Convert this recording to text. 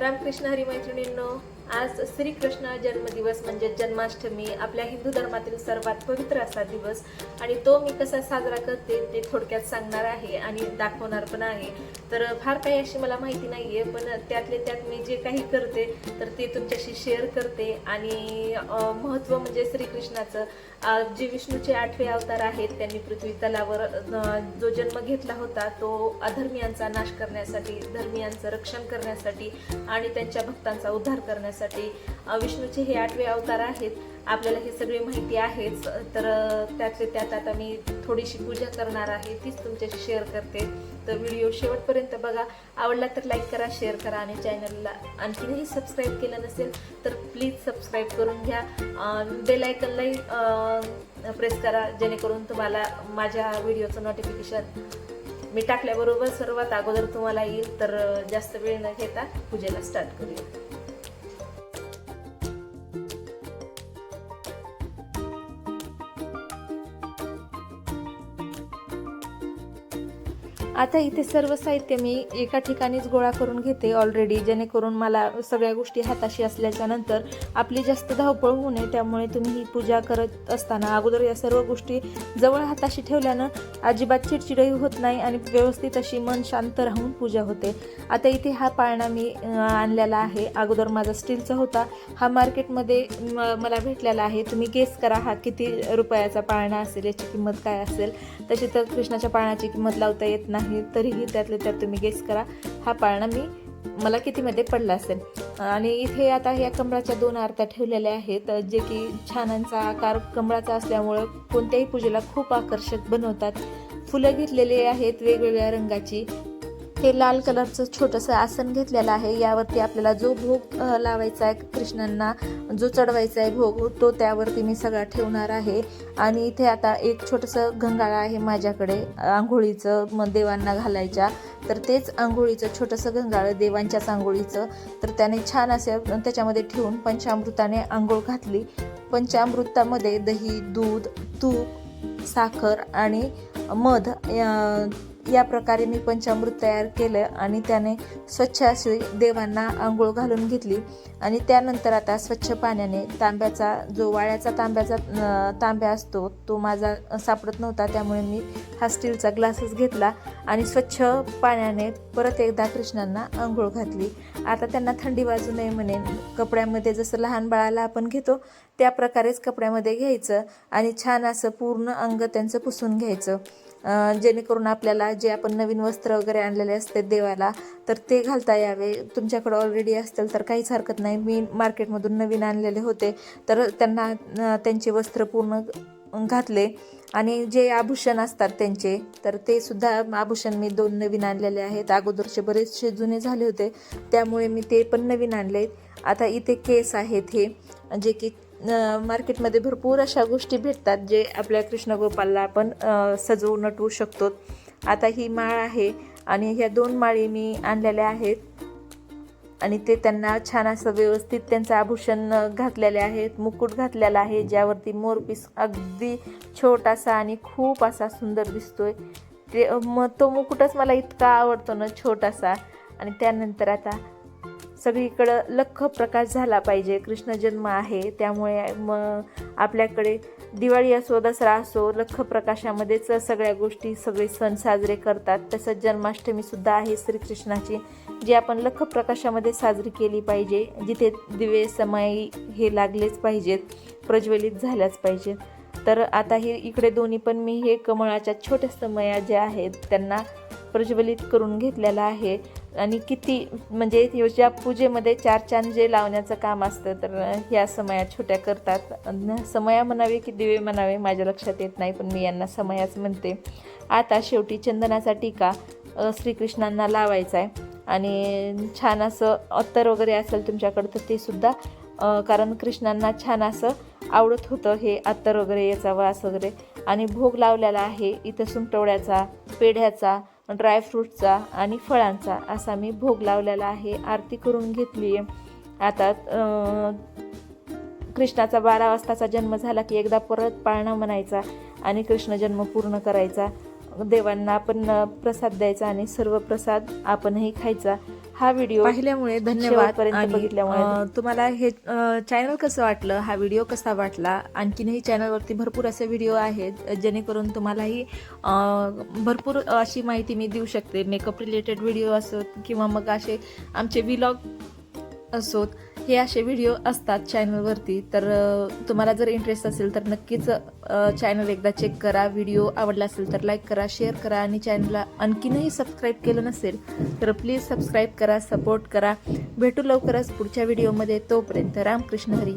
रामकृष्ण हरी मैत्रिणींनो. आज श्रीकृष्ण जन्मदिवस म्हणजे जन्माष्टमी आपल्या हिंदू धर्मातील सर्वात पवित्र असा दिवस. आणि तो मी कसा साजरा करते ते थोडक्यात सांगणार आहे आणि दाखवणार पण आहे. तर फार काही अशी मला माहिती नाही आहे पण त्यातले त्यात मी जे काही करते तर ते तुमच्याशी शेअर करते. आणि महत्त्व म्हणजे श्रीकृष्णाचं जे विष्णूचे आठवे अवतार आहेत त्यांनी पृथ्वी तलावर जो जन्म घेतला होता तो अधर्मियांचा नाश करण्यासाठी धर्मियांचं रक्षण करण्यासाठी आणि त्यांच्या भक्तांचा उद्धार करण्यासाठी करण्यासाठी विष्णूचे हे आठवे अवतार आहेत. आपल्याला हे सगळे माहिती आहेच. तर त्याचे त्यातले त्यात आता मी थोडीशी पूजा करणार आहे. तीच तुमच्याशी शेअर करते. तर व्हिडिओ शेवटपर्यंत बघा. आवडला तर लाईक करा शेअर करा आणि चॅनलला आणखीनही सबस्क्राईब केलं नसेल तर प्लीज सबस्क्राईब करून घ्या. बेलायकनलाही प्रेस करा जेणेकरून तुम्हाला माझ्या व्हिडिओचं नोटिफिकेशन मी टाकल्याबरोबर सर्वात अगोदर तुम्हाला येईल. तर जास्त वेळ न घेता पूजेला स्टार्ट करूया. आता इथे सर्व साहित्य मी एका ठिकाणीच गोळा करून घेते ऑलरेडी जेणेकरून मला सगळ्या गोष्टी हाताशी असल्याच्या नंतर आपली जास्त धावपळ होऊ नये त्यामुळे तुम्ही ही पूजा करत असताना अगोदर या सर्व गोष्टी जवळ हाताशी ठेवल्यानं अजिबात चिडचिडही होत नाही आणि व्यवस्थित अशी मन शांत राहून पूजा होते. आता इथे हा पाळणा मी आणलेला आहे. अगोदर माझा स्टीलचा होता. हा मार्केटमध्ये म- मला भेटलेला आहे. तुम्ही गेस करा हा किती रुपयाचा पाळणा असेल याची किंमत काय असेल. तशी तर कृष्णाच्या पाळण्याची किंमत लावता येत नाही. तरीही त्यातले त्यात तुम्ही गेस करा. हा पाळणा मी मला कितीमध्ये पडला असेल? आणि इथे आता या कमळाच्या दोन आरत्या ठेवलेल्या आहेत जे की छानांचा आकार कमळाचा असल्यामुळं कोणत्याही पूजेला खूप आकर्षक बनवतात. फुलं घेतलेली आहेत वेगवेगळ्या रंगाची. हे लाल कलरचं छोटंसं आसन घेतलेलं आहे. यावरती आपल्याला जो भोग लावायचा आहे कृष्णांना जो चढवायचा आहे भोग तो त्यावरती मी सगळा ठेवणार आहे. आणि इथे आता एक छोटंसं गंगाळ आहे माझ्याकडे आंघोळीचं मग देवांना घालायच्या. तर तेच आंघोळीचं छोटंसं गंगाळ देवांच्याच आंघोळीचं. तर त्याने छान असे त्याच्यामध्ये ठेवून पंचामृताने आंघोळ घातली. पंचामृतामध्ये दही दूध तूप साखर आणि मध या- प्रकारे मी पंचामृत तयार केलं आणि त्याने स्वच्छ अशी देवांना आंघोळ घालून घेतली. आणि त्यानंतर आता स्वच्छ पाण्याने तांब्याचा जो वाळ्याचा तांब्याचा तांब्या असतो तो माझा सापडत नव्हता. त्यामुळे मी हा स्टीलचा ग्लासच घेतला आणि स्वच्छ पाण्याने परत एकदा कृष्णांना आंघोळ घातली. आता त्यांना थंडी वाजू नये म्हणेन कपड्यामध्ये जसं लहान बाळाला आपण घेतो त्या प्रकारेच कपड्यामध्ये घ्यायचं आणि छान असं पूर्ण अंग त्यांचं पुसून घ्यायचं. जेणेकरून आपल्याला जे आपण नवीन वस्त्र वगैरे आणलेले असते देवाला तर ते घालता यावे. तुमच्याकडे ऑलरेडी असतील तर काहीच हरकत नाही. मी मार्केटमधून नवीन आणलेले होते तर त्यांना त्यांचे वस्त्र पूर्ण घातले. आणि जे आभूषण असतात त्यांचे तर ते सुद्धा आभूषण मी दोन नवीन आणलेले आहेत. अगोदरचे बरेचसे जुने झाले होते त्यामुळे मी ते पण नवीन आणले आता इथे केस आहेत हे जे की मार्केटमध्ये भरपूर अशा गोष्टी भेटतात जे आपल्या कृष्णगोपालला आपण सजवून सजवू नटवू शकतो. आता ही माळ आहे आणि ह्या दोन माळी मी आणलेल्या आहेत. आणि ते त्यांना छान असं व्यवस्थित त्यांचं आभूषण घातलेले आहेत. मुकुट घातलेला आहे ज्यावरती मोरपीस अगदी छोटासा आणि खूप असा सुंदर दिसतोय. ते मग तो मुकुटच मला इतका आवडतो ना छोटासा. आणि त्यानंतर आता सगळीकडं लख प्रकाश झाला पाहिजे. कृष्ण जन्म आहे त्यामुळे मग आपल्याकडे दिवाळी असो दसरा असो लख प्रकाशामध्येच सगळ्या गोष्टी सगळे सण साजरे करतात. तसंच जन्माष्टमीसुद्धा आहे श्रीकृष्णाची जी आपण लख प्रकाशामध्ये साजरी केली पाहिजे. जिथे दिवे समाई हे लागलेच पाहिजेत प्रज्वलित झाल्याच पाहिजेत. तर आता हे इकडे दोन्ही पण मी हे कमळाच्या छोट्या समया ज्या आहेत त्यांना प्रज्वलित करून घेतलेलं आहे. आणि किती म्हणजे ज्या पूजेमध्ये चार चांद जे लावण्याचं काम असतं तर ह्या समया छोट्या करतात. समया म्हणावे की दिवे म्हणावे माझ्या लक्षात येत नाही पण मी यांना समयाच म्हणते. आता शेवटी चंदनाचा टीका श्रीकृष्णांना लावायचा आहे आणि छान असं अत्तर वगैरे असेल तुमच्याकडं तर ते सुद्धा कारण कृष्णांना छान असं आवडत होतं हे अत्तर वगैरे याचा वास वगैरे. आणि भोग लावलेला आहे इथं सुमटवड्याचा पेढ्याचा ड्रायफ्रूटचा आणि फळांचा असा मी भोग लावलेला आहे आरती करून घेतली आहे. आता कृष्णाचा बारा वाजताचा जन्म झाला की एकदा परत पाळणा म्हणायचा आणि कृष्ण जन्म पूर्ण करायचा. देवांना आपण प्रसाद द्यायचा आणि सर्व प्रसाद आपणही खायचा. हा व्हिडिओ पाहिल्यामुळे धन्यवाद बघितल्यामुळे. तुम्हाला हे चॅनल कसं वाटलं? हा व्हिडिओ कसा वाटला? आणखीनही चॅनलवरती भरपूर असे व्हिडिओ आहेत जेणेकरून तुम्हालाही भरपूर अशी माहिती मी देऊ शकते. मेकअप रिलेटेड व्हिडिओ असोत किंवा मग असे आमचे विलॉग असोत हे असे व्हिडिओ असतात चॅनलवरती तर तुम्हाला जर इंटरेस्ट असेल तर नक्कीच चॅनल एकदा चेक करा. व्हिडिओ आवडला असेल तर लाईक करा शेअर करा आणि चॅनलला आणखीनही सबस्क्राईब केलं नसेल तर प्लीज सबस्क्राईब करा सपोर्ट करा. भेटू लवकरच पुढच्या व्हिडिओमध्ये तोपर्यंत रामकृष्ण हरी.